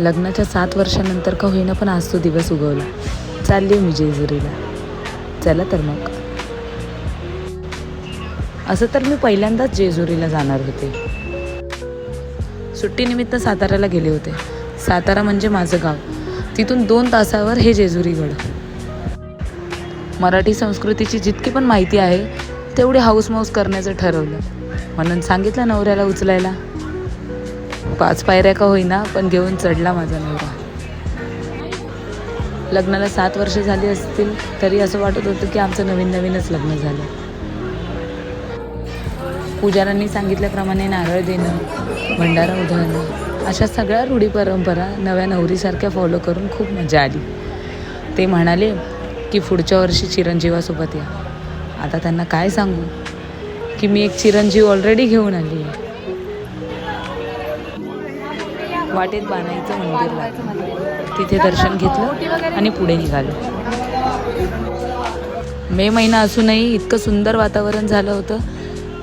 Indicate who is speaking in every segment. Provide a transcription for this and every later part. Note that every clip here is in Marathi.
Speaker 1: लग्नाच्या सात वर्षानंतर का होईना पण आज तो दिवस उगवला. चालली मी जेजुरीला. चला तर मग. असं तर मी पहिल्यांदाच जेजुरीला जाणार होते. सुट्टीनिमित्त साताऱ्याला गेले होते. सातारा म्हणजे माझं गाव. तिथून दोन तासावर हे जेजुरीगड मराठी संस्कृतीची जितकी पण माहिती आहे तेवढी हाऊसमाऊस करण्याचं ठरवलं. म्हणून सांगितलं नवऱ्याला उचलायला. पाच पायऱ्या का होईना पण घेऊन चढला माझा नवरा. लग्नाला सात वर्ष झाली असतील तरी असं वाटत होतं की आमचं नवीन नवीनच लग्न झालं. पुजाऱ्यांनी सांगितल्याप्रमाणे नारळ देणं भंडारा उधळणं अशा सगळ्या रूढी परंपरा नव्या नवरीसारख्या फॉलो करून खूप मजा आली. ते म्हणाले की पुढच्या वर्षी चिरंजीवासोबत या. आता त्यांना काय सांगू? की मी एक चिरंजीव ऑलरेडी घेऊन आली आहे. वाटेत बाणाईचं मंदिर तिथे दर्शन घेतलं आणि पुढे निघालो. मे महिना असूनही इतकं सुंदर वातावरण झालं होतं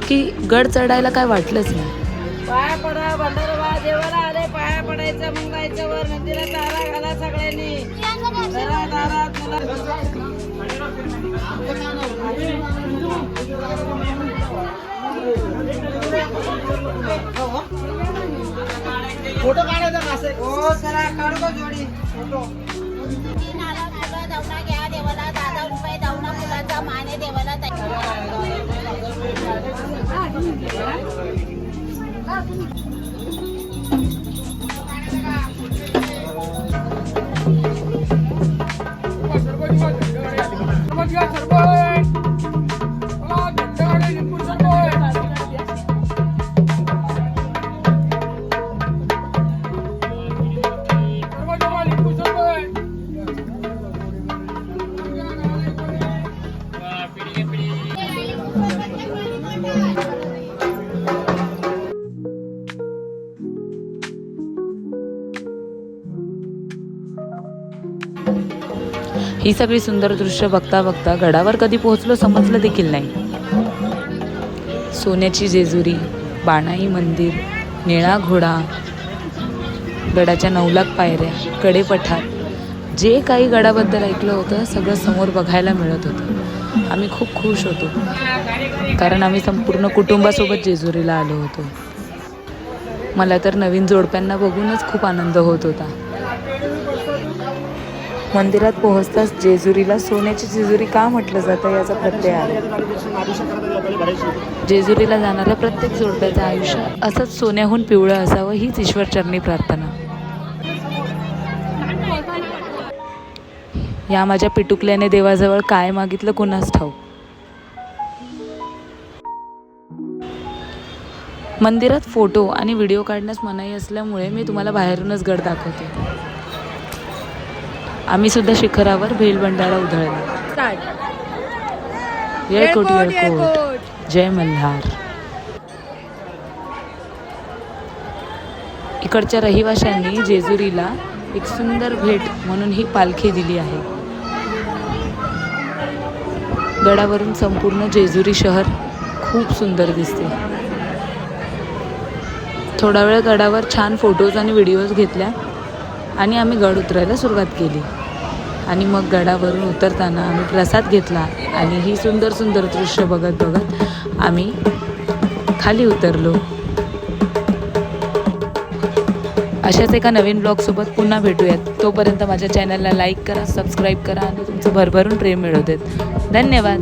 Speaker 1: की गड चढायला काय वाटलंच नाही.
Speaker 2: पाया पडा भंडारा देवाला आले पाया पडायचं मग जायचं वर मंदिरात तारा घाला सगळ्यांनी. फोटो काढायचा कसं हो चला काढू का जोडी. फोटो.
Speaker 3: तीन आला
Speaker 1: ही सगळी सुंदर दृश्य बघता बघता गडावर कधी पोहोचलो समजलं देखील नाही. सोन्याची जेजुरी बाणाई मंदिर निळा घोडा गडाच्या नवलाख पायऱ्या कडेपठार जे काही गडाबद्दल ऐकलं होतं सगळं समोर बघायला मिळत होतं. आम्ही खूप खुश होतो कारण आम्ही संपूर्ण कुटुंबासोबत जेजुरीला आलो होतो. मला तर नवीन जोडप्यांना बघूनच खूप आनंद होत होता. मंदिरात पोहोचताच जेजुरीला सोन्याची जेजुरी का म्हटलं जातं याचा प्रत्यय आहे. जेजुरीला जाणाऱ्या प्रत्येक जोडप्याचं आयुष्य असंच सोन्याहून पिवळं असावं हीच ईश्वरचरणी प्रार्थना. या माझ्या पिटुकल्याने देवाजवळ काय मागितलं कुणास ठाऊ मंदिरात फोटो आणि व्हिडिओ काढण्यास मनाई असल्यामुळे मी तुम्हाला बाहेरूनच गड दाखवते. आम्ही सुद्धा शिखरावर भेल भंडारा उधळला. येळकोट येळकोट जय मल्हार. इकडच्या रहिवाशांनी जेजुरीला एक सुंदर भेट म्हणून ही पालखी दिली आहे. गडावरून संपूर्ण जेजुरी शहर खूप सुंदर दिसते. थोडा वेळ गडावर छान फोटोज आणि व्हिडिओज घेतल्या. आणि आम्ही गड उतरायला सुरुवात केली. आणि मग गडावरून उतरताना आम्ही प्रसाद घेतला आणि ही सुंदर सुंदर दृश्य बघत बघत आम्ही खाली उतरलो. अशाच एका नवीन ब्लॉगसोबत पुन्हा भेटूयात. तोपर्यंत माझ्या चॅनलला लाईक करा सबस्क्राईब करा आणि तुमचं भरभरून प्रेम मिळवू देत. धन्यवाद.